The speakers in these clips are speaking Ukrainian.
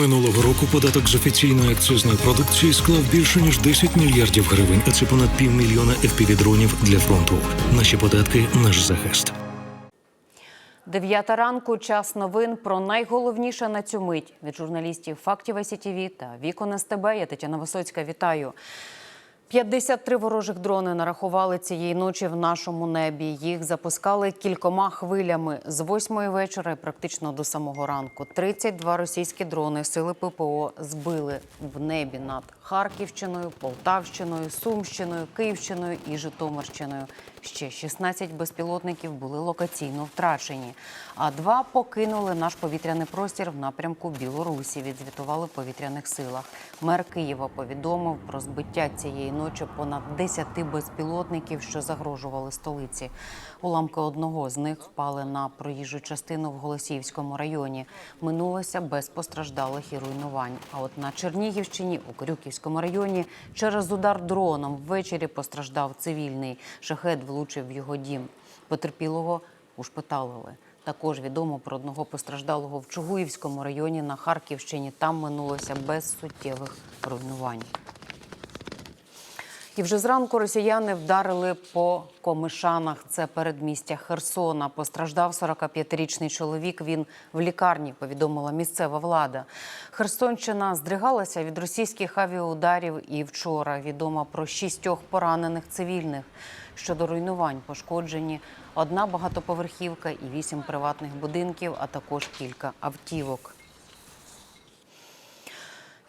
Минулого року податок з офіційної акцизної продукції склав більше ніж 10 мільярдів гривень, а це понад півмільйона FPV-дронів для фронту. Наші податки наш захист. Дев'ята ранку. Час новин про найголовніше на цю мить від журналістів фактів СІТІВІ та Вікон СТБ. Я Тетяна Висоцька. Вітаю. 53 ворожих дрони нарахували цієї ночі в нашому небі. Їх запускали кількома хвилями з восьмої вечора практично до самого ранку. 32 російські дрони сили ППО збили в небі над Харківщиною, Полтавщиною, Сумщиною, Київщиною і Житомирщиною. Ще 16 безпілотників були локаційно втрачені, а два покинули наш повітряний простір в напрямку Білорусі. Відзвітували в повітряних силах. Мер Києва повідомив про збиття цієї ночі понад 10 безпілотників, що загрожували столиці. Уламки одного з них впали на проїжджу частину в Голосіївському районі. Минулося без постраждалих і руйнувань. А от на Чернігівщині у Крюківському районі через удар дроном ввечері постраждав цивільний. Шахет влучив в його дім. Потерпілого ушпиталили. Також відомо про одного постраждалого в Чугуївському районі на Харківщині. Там минулося без суттєвих руйнувань. І вже зранку росіяни вдарили по комишанах. Це передмістя Херсона. Постраждав 45-річний чоловік. Він в лікарні, повідомила місцева влада. Херсонщина здригалася від російських авіаударів. І вчора відомо про шістьох поранених цивільних. Щодо руйнувань пошкоджені одна багатоповерхівка і вісім приватних будинків, а також кілька автівок.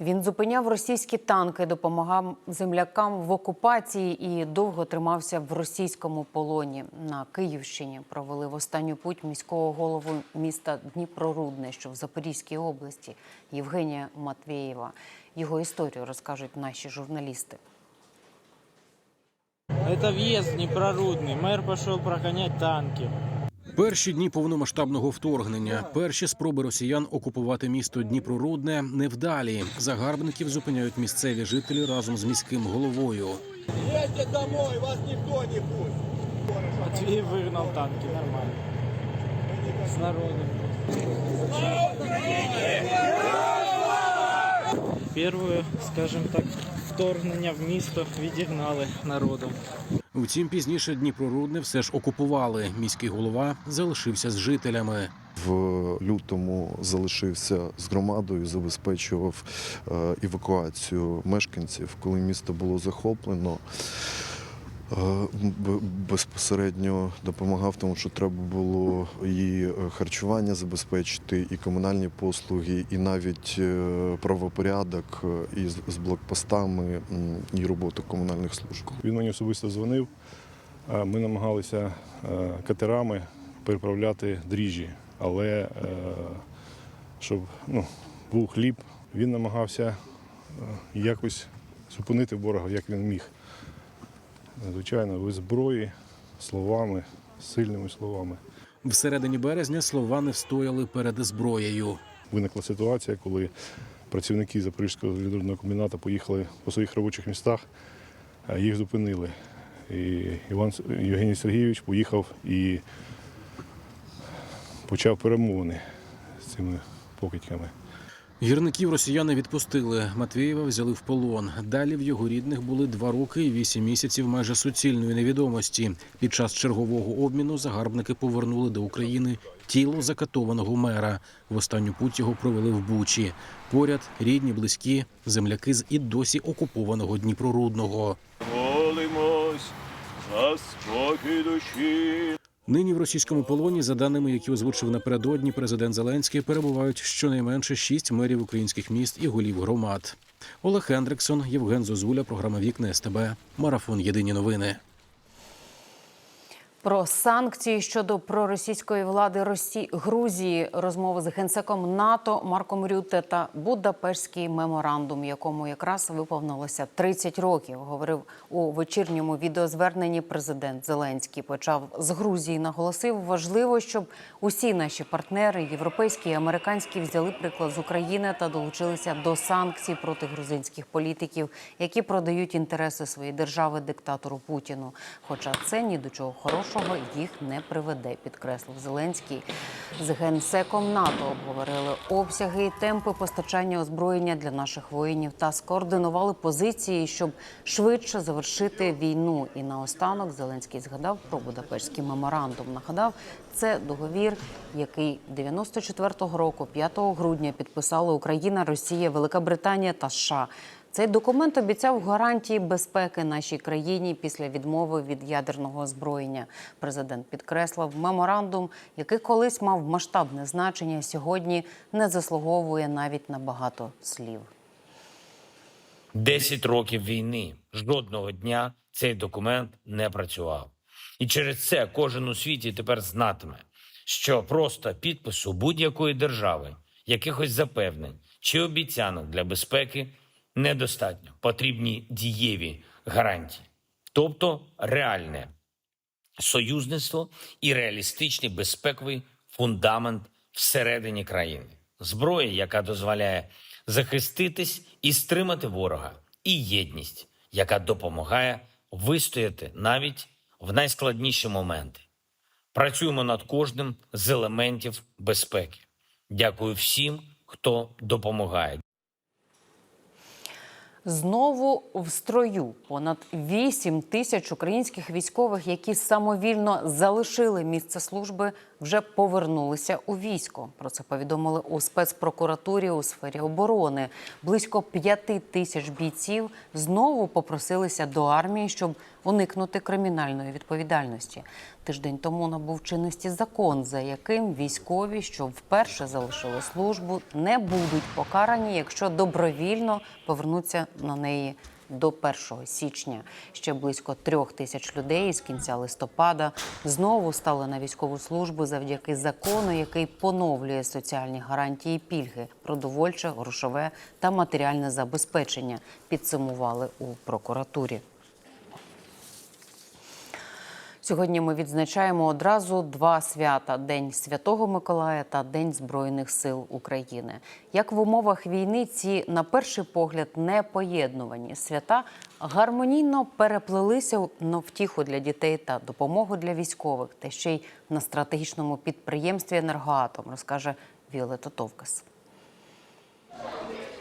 Він зупиняв російські танки, допомагав землякам в окупації і довго тримався в російському полоні. На Київщині провели в останню путь міського голову міста Дніпрорудне, що в Запорізькій області, Євгенія Матвєєва. Його історію розкажуть наші журналісти. Это въезд непрорудный. Мэр пошел прогонять танки. Перші дні повномасштабного вторгнення, перші спроби росіян окупувати місто Дніпрорудне невдалі. Загарбників зупиняють місцеві жителі разом з міським головою. Едьте домой, вас никто не пустит. Матвеев выгнал танки, нормально. С народом. Первое, скажем так, вторгнення в місто відігнали народом. Втім, пізніше Дніпрорудне все ж окупували. Міський голова залишився з жителями. В лютому залишився з громадою, забезпечував е, евакуацію мешканців, коли місто було захоплено. Е, Безпосередньо допомагав тому, що треба було і е, харчування забезпечити, і комунальні послуги, і навіть е, правопорядок, е, і з- блокпостами, і роботу комунальних служб. Він мені особисто дзвонив. Ми намагалися катерами переправляти дріжджі, але щоб ну, був хліб, він намагався якось зупинити ворога, як він міг. Звичайно, без зброї, словами, сильними словами. Всередині березня слова не встояли перед зброєю. Виникла ситуація, коли працівники Запорізького залізного комбінату поїхали по своїх робочих містах, їх зупинили. І Іван Євгеній Сергійович поїхав і почав перемовини з цими покидьками. Гірників росіяни відпустили. Матвієва взяли в полон. Далі в його рідних були два роки і вісім місяців майже суцільної невідомості. Під час чергового обміну загарбники повернули до України тіло закатованого мера. В останню путь його провели в Бучі. Поряд рідні, близькі, земляки з і досі окупованого Дніпрорудного. Молимось за спокій душі. Нині в російському полоні, за даними, які озвучив напередодні президент Зеленський, перебувають щонайменше шість мерів українських міст і голів громад. Олег Хендриксон, Євген Зозуля, програма Вікне СТБ, Марафон Єдині новини. Про санкції щодо проросійської влади Росі... Грузії, розмови з генсеком НАТО Марком Рюте та Будапештський меморандум, якому якраз виповнилося 30 років. Говорив у вечірньому відеозверненні президент Зеленський. Почав з Грузії. Наголосив, важливо, щоб усі наші партнери, європейські і американські, взяли приклад з України та долучилися до санкцій проти грузинських політиків, які продають інтереси своєї держави диктатору Путіну. Хоча це ні до чого хорошого хорошого їх не приведе, підкреслив Зеленський. З генсеком НАТО обговорили обсяги і темпи постачання озброєння для наших воїнів та скоординували позиції, щоб швидше завершити війну. І наостанок Зеленський згадав про Будапештський меморандум. Нагадав, це договір, який 94-го року, 5 грудня, підписали Україна, Росія, Велика Британія та США. Цей документ обіцяв гарантії безпеки нашій країні після відмови від ядерного озброєння. Президент підкреслив, меморандум, який колись мав масштабне значення, сьогодні не заслуговує навіть на багато слів. Десять років війни. Жодного дня цей документ не працював. І через це кожен у світі тепер знатиме, що просто підпису будь-якої держави, якихось запевнень чи обіцянок для безпеки недостатньо. Потрібні дієві гарантії, тобто реальне союзництво і реалістичний безпековий фундамент всередині країни, зброя, яка дозволяє захиститись і стримати ворога, і єдність, яка допомагає вистояти навіть в найскладніші моменти. Працюємо над кожним з елементів безпеки. Дякую всім, хто допомагає. Знову в строю понад 8 тисяч українських військових, які самовільно залишили місце служби, вже повернулися у військо. Про це повідомили у спецпрокуратурі у сфері оборони. Близько 5 тисяч бійців знову попросилися до армії, щоб уникнути кримінальної відповідальності. Тиждень тому набув чинності закон, за яким військові, що вперше залишили службу, не будуть покарані, якщо добровільно повернуться на неї до 1 січня. Ще близько трьох тисяч людей з кінця листопада знову стали на військову службу завдяки закону, який поновлює соціальні гарантії пільги, продовольче, грошове та матеріальне забезпечення. Підсумували у прокуратурі. Сьогодні ми відзначаємо одразу два свята: День Святого Миколая та День Збройних сил України. Як в умовах війни ці, на перший погляд, непоєднувані свята гармонійно переплелися на втіху для дітей та допомогу для військових, та ще й на стратегічному підприємстві енергоатом, розкаже Віолета Товкас.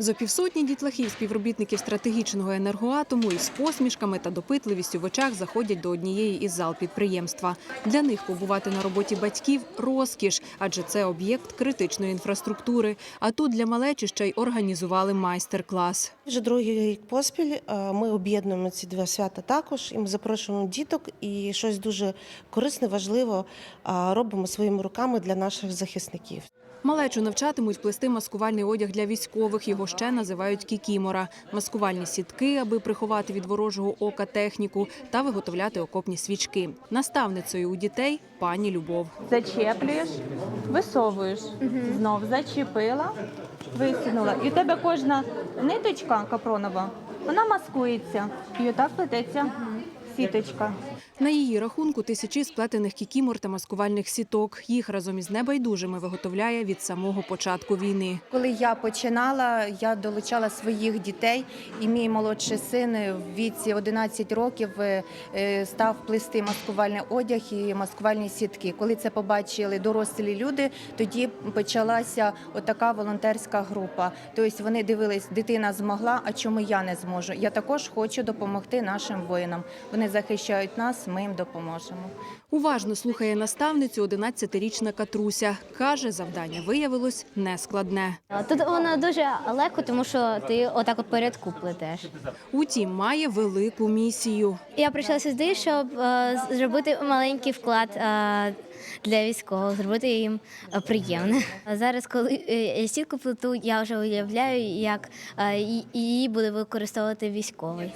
Зо півсотні дітлахів співробітників стратегічного енергоатому із посмішками та допитливістю в очах заходять до однієї із зал підприємства. Для них побувати на роботі батьків розкіш, адже це об'єкт критичної інфраструктури. А тут для малечі ще й організували майстер-клас. Вже другий рік поспіль е, ми об'єднуємо ці два свята також. І ми запрошуємо діток і щось дуже корисне, важливо е, робимо своїми руками для наших захисників. Малечу навчатимуть плести маскувальний одяг для військових. Його ще називають кікімора. Маскувальні сітки, аби приховати від ворожого ока техніку та виготовляти окопні свічки. Наставницею у дітей пані Любов. Зачеплюєш, висовуєш, знов зачепила, висунула. І у тебе кожна ниточка капронова, вона маскується. І отак плететься сіточка. На її рахунку тисячі сплетених кікімор та маскувальних сіток. Їх разом із небайдужими виготовляє від самого початку війни. Коли я починала, я долучала своїх дітей, і мій молодший син в віці 11 років е, е, став плести маскувальний одяг і маскувальні сітки. Коли це побачили дорослі люди, тоді почалася отака волонтерська група. Тобто вони дивились, дитина змогла, а чому я не зможу? Я також хочу допомогти нашим воїнам. Вони захищають нас, ми їм допоможемо. Уважно слухає наставницю 11-річна Катруся. Каже, завдання виявилось нескладне. Тут воно дуже легко, тому що ти отак от порядку плетеш. Утім, має велику місію. Я прийшла сюди, щоб е, зробити маленький вклад е, для військових, зробити їм е, приємне. Зараз, коли е, я сітку плету, я вже уявляю, як е, її буде використовувати військовий.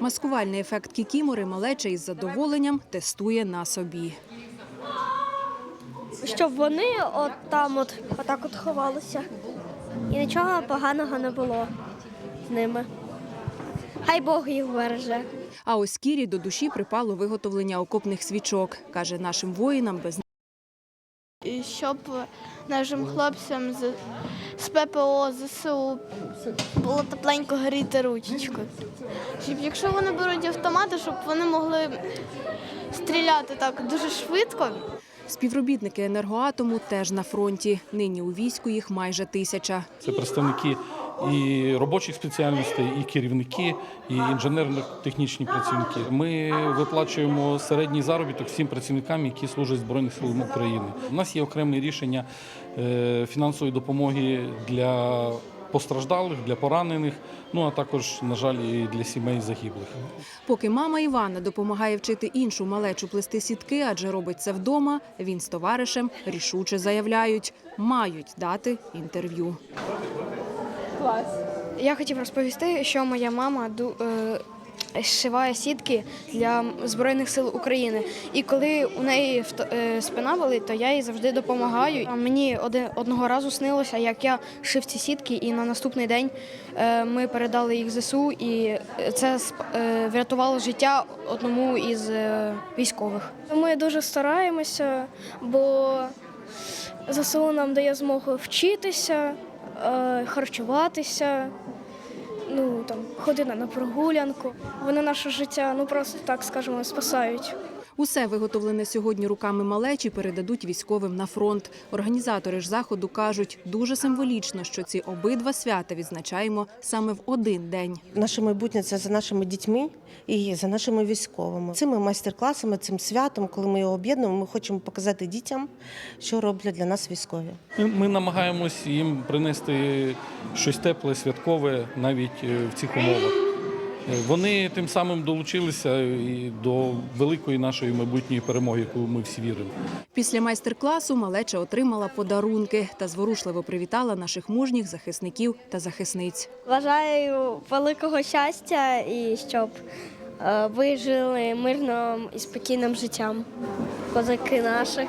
Маскувальний ефект кікімори малеча із задоволенням тестує на собі. Щоб вони от там от отак от ховалися. І нічого поганого не було з ними. Хай Бог їх береже. А ось Кірі до душі припало виготовлення окопних свічок. Каже, нашим воїнам без щоб нашим хлопцям з, з ППО, ЗСУ було тепленько горіти ручечку. Щоб якщо вони беруть автомати, щоб вони могли стріляти так дуже швидко. Співробітники енергоатому теж на фронті. Нині у війську їх майже тисяча. Це представники і робочих спеціальностей, і керівники, і інженерно-технічні працівники. Ми виплачуємо середній заробіток всім працівникам, які служать Збройних силах України. У нас є окреме рішення е, фінансової допомоги для постраждалих, для поранених, ну а також, на жаль, і для сімей загиблих. Поки мама Івана допомагає вчити іншу малечу плести сітки, адже робить це вдома, він з товаришем рішуче заявляють, мають дати інтерв'ю. Я хотів розповісти, що моя мама ду- е, зшиває сітки для Збройних сил України. І коли у неї е, спина болить, то я їй завжди допомагаю. А Мені оди- одного разу снилося, як я шив ці сітки, і на наступний день е, ми передали їх ЗСУ, і це е, врятувало життя одному із е, військових. Ми дуже стараємося, бо ЗСУ нам дає змогу вчитися, харчуватися, ну там ходити на прогулянку. Вони наше життя, ну просто так скажемо, спасають. Усе виготовлене сьогодні руками малечі передадуть військовим на фронт. Організатори ж заходу кажуть, дуже символічно, що ці обидва свята відзначаємо саме в один день. Наше майбутнє це за нашими дітьми і за нашими військовими. Цими майстер-класами, цим святом, коли ми його об'єднуємо, ми хочемо показати дітям, що роблять для нас військові. Ми, намагаємось їм принести щось тепле, святкове навіть е, в цих умовах. Вони тим самим долучилися і до великої нашої майбутньої перемоги, яку ми всі віримо. Після майстер-класу малеча отримала подарунки та зворушливо привітала наших мужніх захисників та захисниць. Бажаю великого щастя і щоб е, ви жили мирним і спокійним життям. Козаки наші.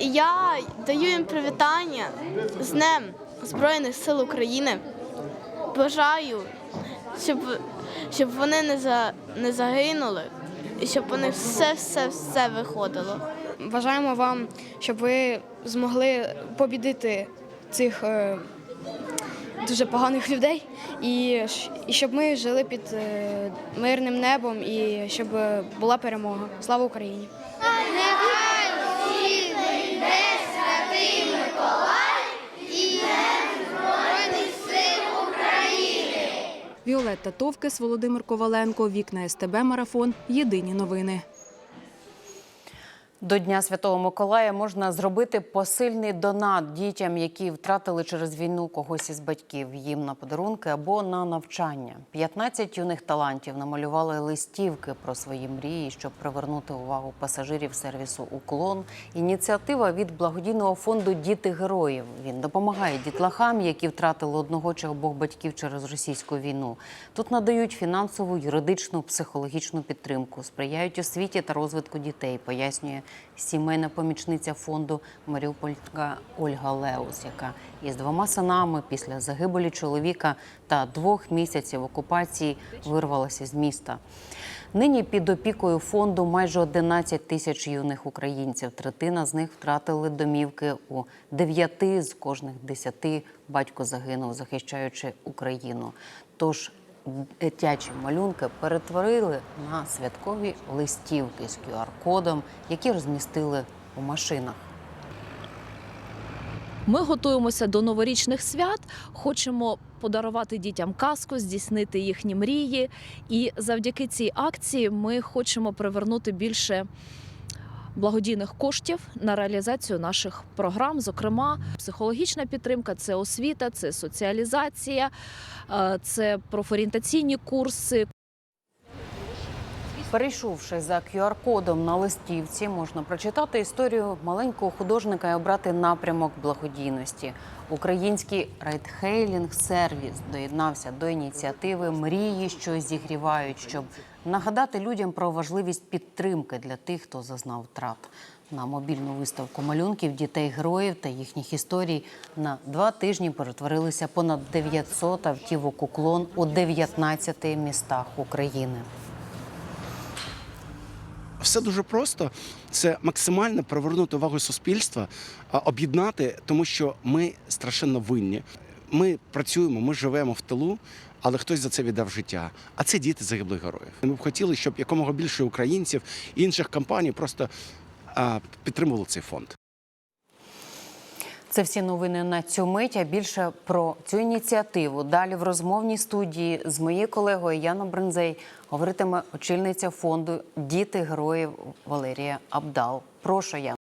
Я даю їм привітання з Днем Збройних сил України. Бажаю, щоб, щоб вони не, за, не загинули і щоб вони все-все-все виходило. Бажаємо вам, щоб ви змогли побідити цих е, дуже поганих людей, і, і щоб ми жили під е, мирним небом і щоб е, була перемога. Слава Україні! Віолетта Товкес, Володимир Коваленко, Вікна СТБ Марафон. Єдині новини. До Дня Святого Миколая можна зробити посильний донат дітям, які втратили через війну когось із батьків їм на подарунки або на навчання. 15 юних талантів намалювали листівки про свої мрії, щоб привернути увагу пасажирів сервісу Уклон. Ініціатива від благодійного фонду Діти героїв. Він допомагає дітлахам, які втратили одного чи обох батьків через російську війну. Тут надають фінансову, юридичну, психологічну підтримку, сприяють освіті та розвитку дітей, пояснює сімейна помічниця фонду Маріупольська Ольга Леус, яка із двома синами після загибелі чоловіка та двох місяців окупації вирвалася з міста. Нині під опікою фонду майже 11 тисяч юних українців. Третина з них втратили домівки у дев'яти з кожних десяти батько загинув, захищаючи Україну. Тож дитячі малюнки перетворили на святкові листівки з QR-кодом, які розмістили у машинах. Ми готуємося до новорічних свят, хочемо подарувати дітям казку, здійснити їхні мрії. І завдяки цій акції ми хочемо привернути більше благодійних коштів на реалізацію наших програм. Зокрема, психологічна підтримка, це освіта, це соціалізація, е, це профорієнтаційні курси, Перейшовши за QR-кодом на листівці, можна прочитати історію маленького художника і обрати напрямок благодійності. Український райдхейлінг-сервіс доєднався до ініціативи Мрії, що зігрівають, щоб нагадати людям про важливість підтримки для тих, хто зазнав втрат. На мобільну виставку малюнків дітей-героїв та їхніх історій на два тижні перетворилися понад 900 автівок уклон у 19 містах України. Все дуже просто. Це максимально привернути увагу суспільства, об'єднати, тому що ми страшенно винні. ми працюємо, ми живемо в тилу, але хтось за це віддав життя. А це діти загиблих героїв. Ми б хотіли, щоб якомога більше українців і інших компаній просто підтримували цей фонд. Це всі новини на цю мить. А більше про цю ініціативу далі в розмовній студії з моєю колегою Яном Брензей говоритиме очільниця фонду Діти героїв Валерія Абдал. Прошу Яна.